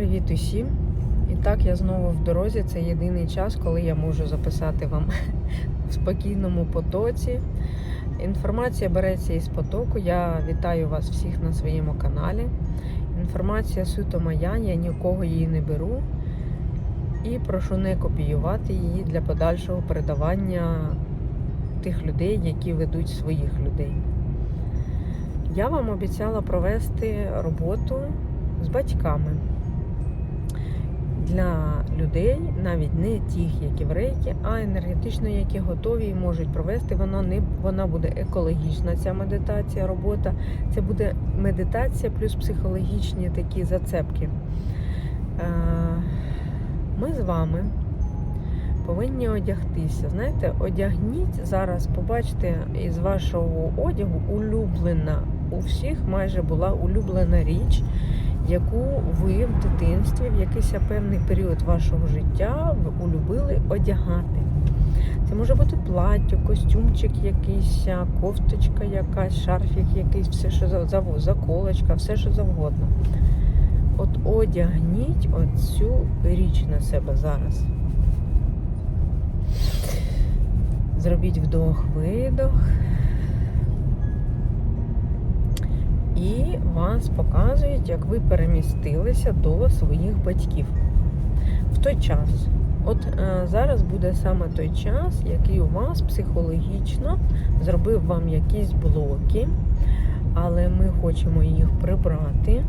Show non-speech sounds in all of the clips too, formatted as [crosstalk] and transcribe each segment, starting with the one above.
Привіт усім! І так, я знову в дорозі. Це єдиний час, коли я можу записати вам [laughs] в спокійному потоці. Інформація береться із потоку. Я вітаю вас всіх на своєму каналі. Інформація суто моя, я нікого її не беру. І прошу не копіювати її для подальшого передавання тих людей, які ведуть своїх людей. Я вам обіцяла провести роботу з батьками для людей, навіть не тих, які в рейкі, а енергетично, які готові і можуть провести. Вона не вона буде екологічна. Ця медитація, робота. Це буде медитація плюс психологічні такі зацепки. Е, Ми з вами повинні одягтися. Знаєте, одягніть зараз, побачите, із вашого одягу улюблена. У всіх майже була улюблена річ, яку ви в дитинстві, в якийсь певний період вашого життя улюбили одягати. Це може бути плаття, костюмчик якийсь, кофточка якась, шарфік якийсь, все, що за- за- заколочка, все, що завгодно. От одягніть оцю річ на себе зараз. Зробіть вдох-видох. І вас показують, як ви перемістилися до своїх батьків в той час. От е, зараз буде саме той час, який у вас психологічно зробив вам якісь блоки, але ми хочемо їх прибрати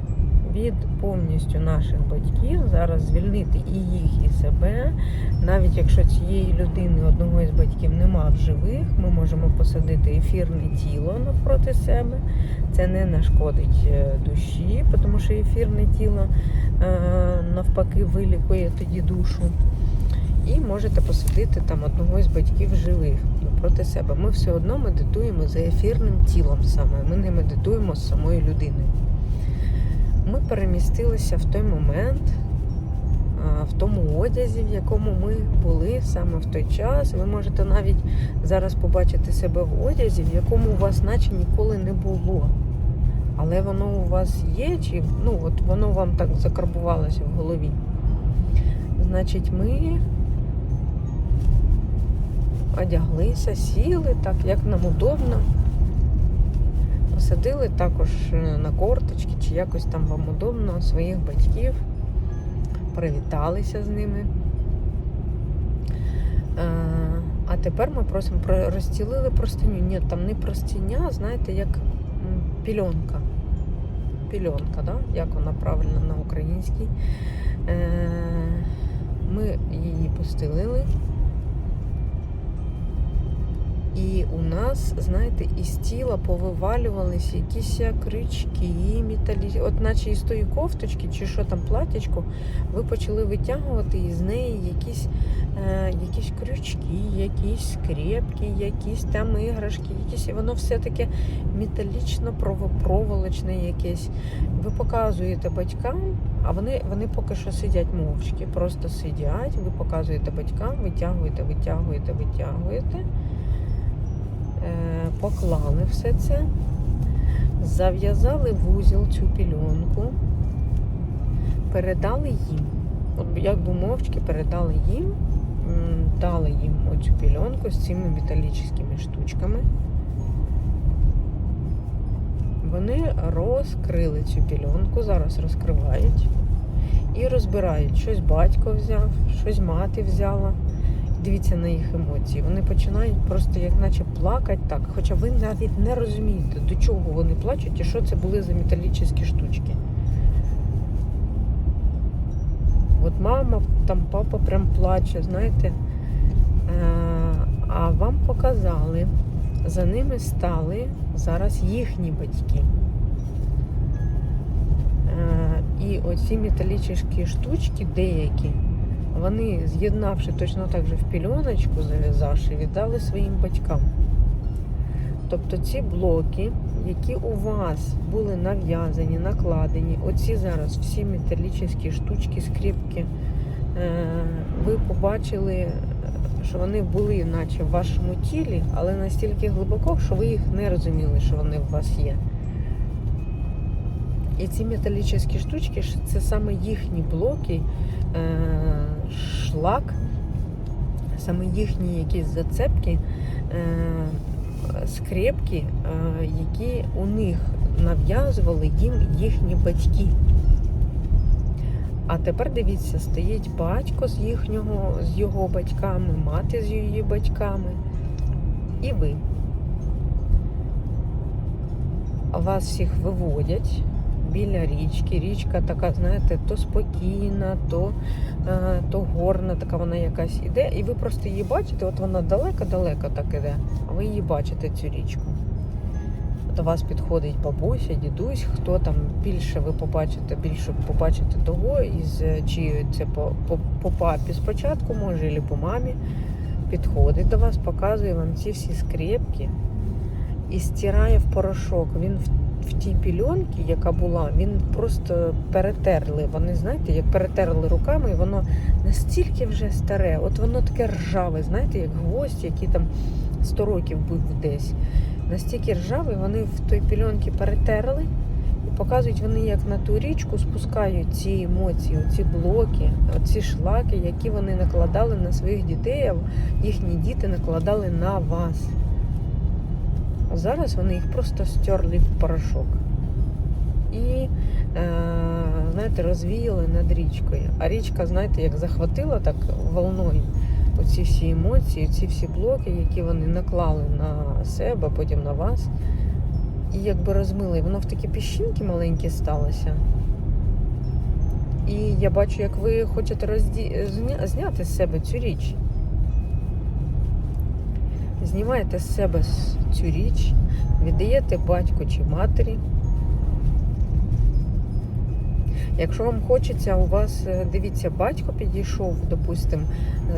від повністю наших батьків, зараз звільнити і їх, і себе. Навіть якщо цієї людини одного із батьків нема в живих, ми можемо посадити ефірне тіло навпроти себе. Це не нашкодить е, душі, тому що ефірне тіло е, навпаки вилікує тоді душу. І можете посадити там одного із батьків живих навпроти себе. Ми все одно медитуємо за ефірним тілом саме. Ми не медитуємо з самою людиною. Ми перемістилися в той момент, в тому одязі, в якому ми були саме в той час. Ви можете навіть зараз побачити себе в одязі, в якому у вас наче ніколи не було. Але воно у вас є, чи ну, от воно вам так закарбувалося в голові. Значить, ми одяглися, сіли так, як нам удобно. Посадили також е, на корточки, чи якось там вам удобно своїх батьків, привіталися з ними. Е, А тепер ми просимо про розстілили простиню. Ні, там не простиня, знаєте, як пільонка. Пільонка, да? як вона правильно на українській. Е, Ми її постелили. І у нас, знаєте, із тіла повивалювалися якісь крючки, металі, от наче із тої кофточки, чи що там платячко, ви почали витягувати із неї якісь, е, якісь крючки, якісь скрепки, якісь там іграшки, якісь, і воно все таке металічно проволочне якесь. Ви показуєте батькам, а вони, вони поки що сидять мовчки, просто сидять, ви показуєте батькам, витягуєте, витягуєте, витягуєте. Е, поклали все це, зав'язали вузол цю пільонку, передали їм. От якби мовчки передали їм, дали їм оцю пільонку з цими металічними штучками. Вони розкрили цю пільонку, зараз розкривають і розбирають. Щось батько взяв, щось мати взяла. Дивіться на їх емоції. Вони починають просто як наче плакати так. Хоча ви навіть не розумієте, до чого вони плачуть і що це були за металічні штучки. От мама, там папа прям плаче, знаєте. Е, А вам показали, за ними стали зараз їхні батьки. Е, І оці металічні штучки деякі. Вони, з'єднавши точно так же в пільоночку, зав'язавши, віддали своїм батькам. Тобто ці блоки, які у вас були нав'язані, накладені, оці зараз всі металічні штучки, скріпки, е, ви побачили, що вони були наче в вашому тілі, але настільки глибоко, що ви їх не розуміли, що вони в вас є. І ці металічні штучки це саме їхні блоки, е, шлак, саме їхні якісь зацепки, е, скрепки, е, які у них нав'язували їм їхні батьки. А тепер дивіться, стоїть батько з їхнього, з його батьками, мати з її батьками, і ви. Вас всіх виводять біля річки. Річка така, знаєте, то спокійна, то, е, то горна, така вона якась іде. І ви просто її бачите, от вона далеко-далеко так іде, а ви її бачите, цю річку. До вас підходить бабуся, дідусь, хто там більше ви побачите, більше побачите того, із е, чи це по папі спочатку, може, або по мамі. Підходить до вас, показує вам ці всі скрепки і стирає в порошок. Він в, тій пільонці, яка була, він просто перетерли. Вони, знаєте, як перетерли руками, і воно настільки вже старе, от воно таке ржаве, знаєте, як гвоздь, який там 100 років був десь. Настільки ржавий, вони в той пільонці перетерли і показують вони, як на ту річку спускають ці емоції, ці блоки, ці шлаки, які вони накладали на своїх дітей, а їхні діти накладали на вас. Зараз вони їх просто стерли в порошок. І, е, знаєте, розвіяли над річкою. А річка, знаєте, як захватила так волною оці всі емоції, ці всі блоки, які вони наклали на себе, потім на вас. І якби розмили. Воно в такі піщинки маленькі сталося. І я бачу, як ви хочете розді... зня... зняти з себе цю річ. Знімаєте з себе цю річ, віддаєте батьку чи матері. Якщо вам хочеться, у вас, е, дивіться, батько підійшов, допустимо,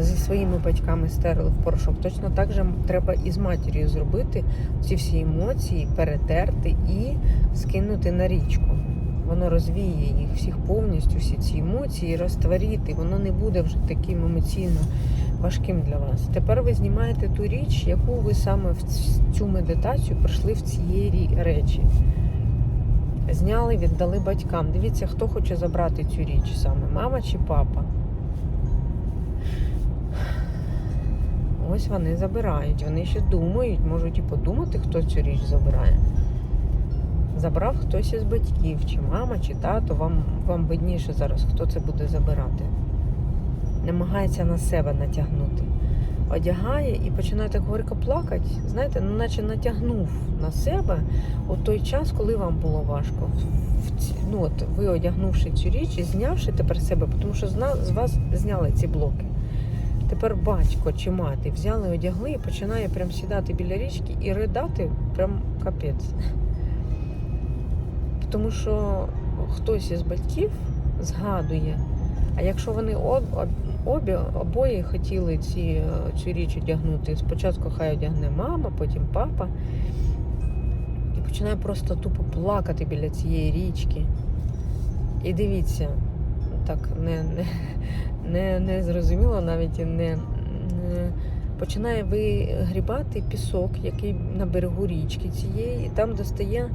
зі своїми батьками стерли в порошок. Точно так же треба і з матір'ю зробити ці всі емоції, перетерти і скинути на річку. Воно розвіє їх всіх повністю, всі ці емоції, розтворити. Воно не буде вже таким емоційно важким для вас. Тепер ви знімаєте ту річ, яку ви саме в цю медитацію прийшли в цієї речі. Зняли, віддали батькам. Дивіться, хто хоче забрати цю річ саме, мама чи папа. Ось вони забирають. Вони ще думають, можуть і подумати, хто цю річ забирає. Забрав хтось із батьків, чи мама, чи тато, вам, вам видніше зараз, хто це буде забирати. Намагається на себе натягнути. Одягає і починає так горько плакати. Знаєте, ну наче натягнув на себе у той час, коли вам було важко. Ну, от, ви одягнувши цю річ і знявши тепер себе, тому що з, вас зняли ці блоки. Тепер батько чи мати взяли, одягли і починає прям сідати біля річки і ридати прям капець. Тому що хтось із батьків згадує, а якщо вони обі, обоє хотіли ці, цю річ одягнути, спочатку хай одягне мама, потім папа, і починає просто тупо плакати біля цієї річки. І дивіться, так не, не, не, не зрозуміло, навіть не, не починає вигрібати пісок, який на берегу річки цієї, і там достає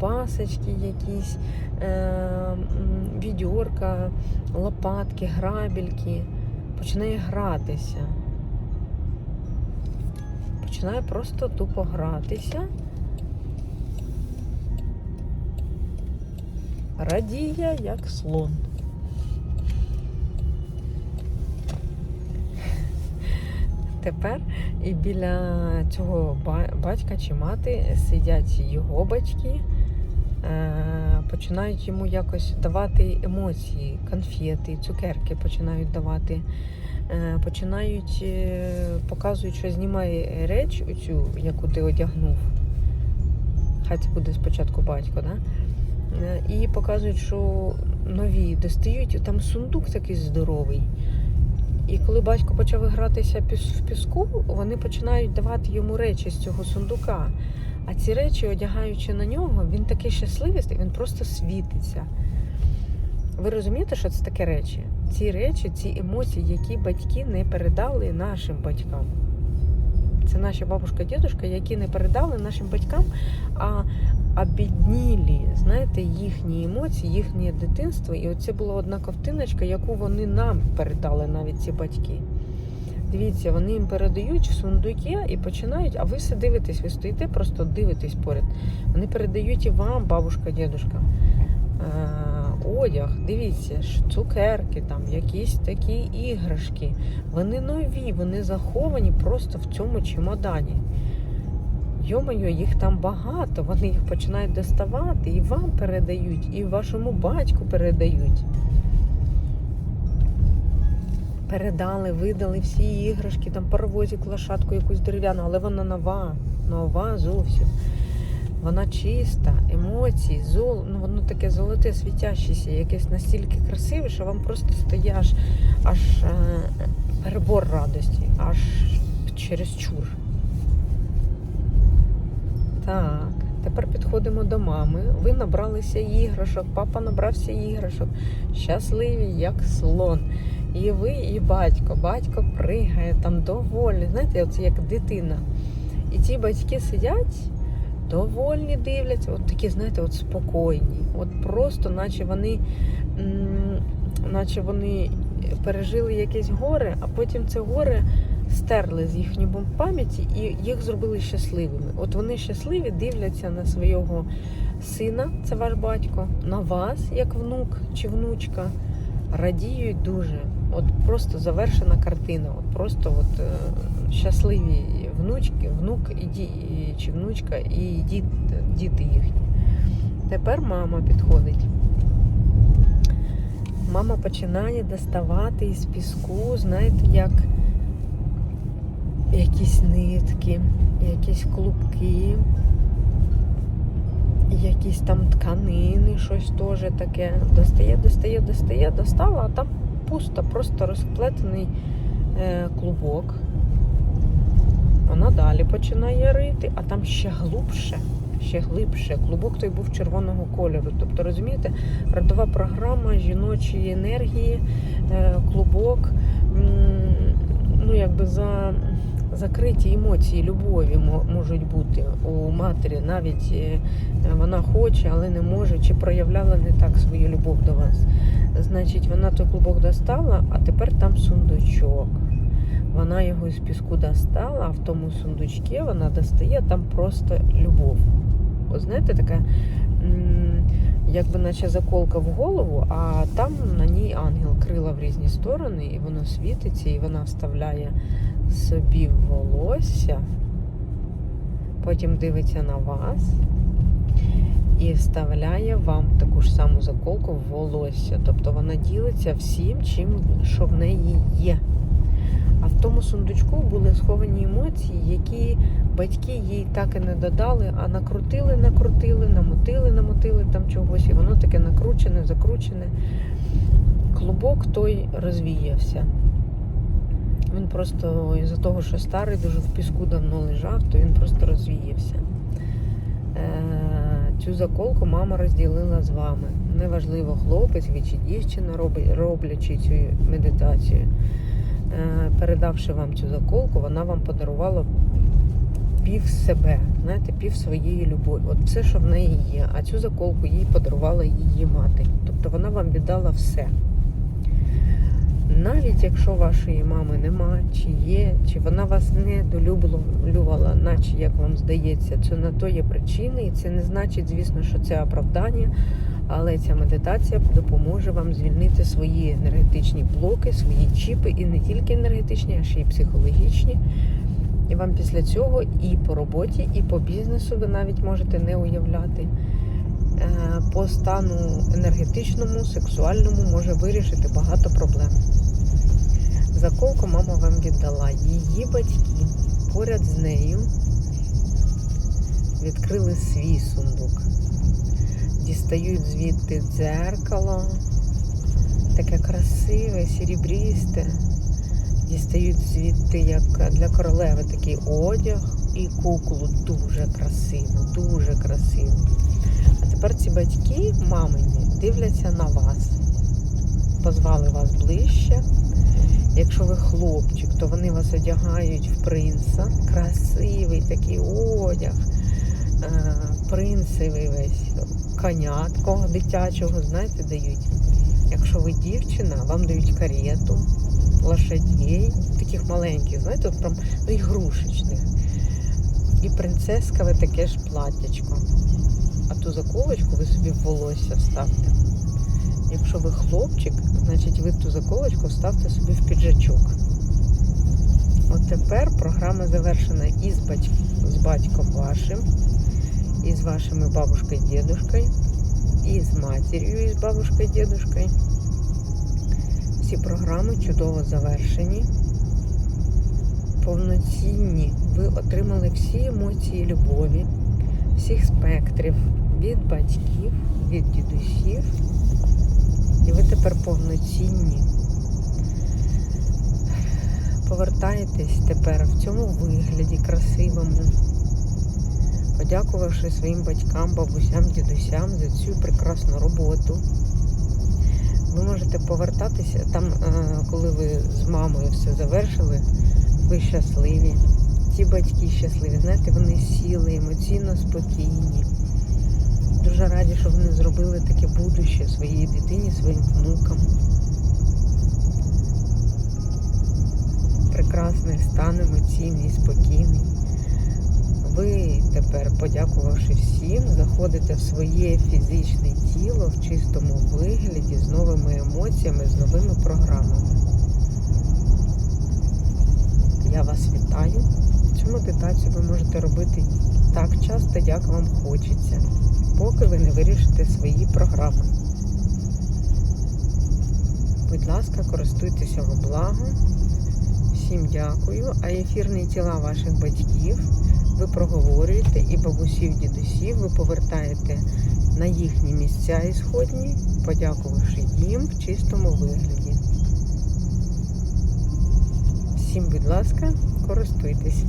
пасочки якісь, е, відьорка, лопатки, грабельки. Починає гратися. Починає просто тупо гратися. Радіє, як слон. Тепер і біля цього батька чи мати сидять його батьки, починають йому якось давати емоції, конфети, цукерки починають давати, е, починають е, показують, що знімає реч, оцю, яку ти одягнув. Хай це буде спочатку батько, да? Е, і показують, що нові достають, там сундук такий здоровий. І коли батько почав гратися в піску, вони починають давати йому речі з цього сундука. А ці речі, одягаючи на нього, він такий щасливий, він просто світиться. Ви розумієте, що це таке речі? Ці речі, ці емоції, які батьки не передали нашим батькам. Це наші бабушка, дідушка, які не передали нашим батькам, а обіднілі, знаєте, їхні емоції, їхнє дитинство. І оце була одна ковтиночка, яку вони нам передали навіть ці батьки. Дивіться, вони їм передають в сундуки і починають, а ви все дивитесь, ви стоїте, просто дивитесь поряд. Вони передають і вам, бабушка, дідушка. Е, одяг, дивіться, цукерки, там, якісь такі іграшки. Вони нові, вони заховані просто в цьому чемодані. Йомайо, їх там багато, вони їх починають доставати і вам передають, і вашому батьку передають. Передали, видали всі іграшки, там паровозик, лошадку якусь дерев'яну, але вона нова, нова зовсім. Вона чиста, емоції, зол, ну воно таке золоте, світящеся, якесь настільки красиве, що вам просто аж, аж е, перебор радості, аж через чур. Так, тепер підходимо до мами. Ви набралися іграшок, папа набрався іграшок. Щасливі, як слон. І ви, і батько. Батько пригає там довольний. Знаєте, це як дитина. І ці батьки сидять, довольні дивляться, от такі, знаєте, от спокійні. От просто, наче вони, наче вони пережили якесь горе, а потім це горе стерли з їхньої пам'яті і їх зробили щасливими. От вони щасливі, дивляться на свого сина, це ваш батько, на вас, як внук чи внучка. Радіють дуже. От просто завершена картина. От просто от е, щасливі внучки, внук і ді, чи внучка, і діт, діти їхні. Тепер мама підходить. Мама починає доставати із піску, знаєте, як якісь нитки, якісь клубки, якісь там тканини, щось теж таке. Достає, достає, достає, достала, а там пусто, просто розплетений е, клубок. Вона далі починає рити, а там ще глубше, ще глибше. Клубок той був червоного кольору. Тобто, розумієте, родова програма жіночої енергії, е, клубок, якби за закриті емоції любові можуть бути у матері. Навіть е, вона хоче, але не може, чи проявляла не так свою любов до вас. Значить, вона той клубок достала, а тепер там сундучок. Вона його з піску достала, а в тому сундучці вона достає там просто любов. От знаєте, така, якби наче заколка в голову, а там на ній ангел крила в різні сторони, і воно світиться, і вона вставляє собі волосся, потім дивиться на вас і вставляє вам таку ж саму заколку в волосся. Тобто вона ділиться всім, чим що в неї є. А в тому сундучку були сховані емоції, які батьки їй так і не додали, а накрутили, накрутили, намотили, намотили там чогось, і воно таке накручене, закручене. Клубок той розвіявся. Він просто із-за того, що старий дуже в піску давно лежав, то він просто розвіявся. Е, Цю заколку мама розділила з вами. Неважливо, хлопець чи дівчина роблячи цю медитацію. Е, Передавши вам цю заколку, вона вам подарувала пів себе, знаєте, пів своєї любові. От все, що в неї є. А цю заколку їй подарувала її мати. Тобто вона вам віддала все. Навіть якщо вашої мами нема, чи є, чи вона вас не долюблювала, наче як вам здається, це на то є причини, і це не значить, звісно, що це оправдання. Але ця медитація допоможе вам звільнити свої енергетичні блоки, свої чіпи, і не тільки енергетичні, а ще й психологічні. І вам після цього і по роботі, і по бізнесу ви навіть можете не уявляти. Е, По стану енергетичному, сексуальному може вирішити багато проблем. Заколку мама вам віддала. Її батьки поряд з нею відкрили свій сундук. Дістають звідти дзеркало, таке красиве, срібрісте. Дістають звідти, як для королеви, такий одяг і куклу дуже красиво, дуже красиво. А тепер ці батьки, мамині, дивляться на вас. Позвали вас ближче. Якщо ви хлопчик, то вони вас одягають в принца. Красивий такий одяг, е, принцевий весь коня такого дитячого, знаєте, дають. Якщо ви дівчина, вам дають карету, лошадей, таких маленьких, знаєте, от прям ну, ігрушечних. І принцескове таке ж платтячко. А ту заколочку ви собі в волосся вставте. Якщо ви хлопчик, значить ви ту заколочку вставте собі в піджачок. От тепер програма завершена і з, батьк... з батьком вашим, і з вашими бабушкою і дедушкою, і з матір'ю, і з бабушкою і дедушкою. Всі програми чудово завершені, повноцінні. Ви отримали всі емоції любові, всіх спектрів від батьків, від дідусів. І ви тепер повноцінні. Повертаєтесь тепер в цьому вигляді красивому, подякувавши своїм батькам, бабусям, дідусям за цю прекрасну роботу. Ви можете повертатися там, е, коли ви з мамою все завершили, ви щасливі. Ці батьки щасливі. Знаєте, вони сіли емоційно спокійні. Дуже раді, що вони зробили таке будуще своїй дитині, своїм внукам. Прекрасний стан емоційний, спокійний. Ви тепер, подякувавши всім, заходите в своє фізичне тіло в чистому вигляді з новими емоціями, з новими програмами. Я вас вітаю. Цю медитацію ви можете робити так часто, як вам хочеться, поки ви не вирішите свої програми. Будь ласка, користуйтеся во благо. Всім дякую. А ефірні тіла ваших батьків ви проговорюєте і бабусів, дідусів ви повертаєте на їхні місця ісходні, подякувавши їм в чистому вигляді. Всім, будь ласка, користуйтесь.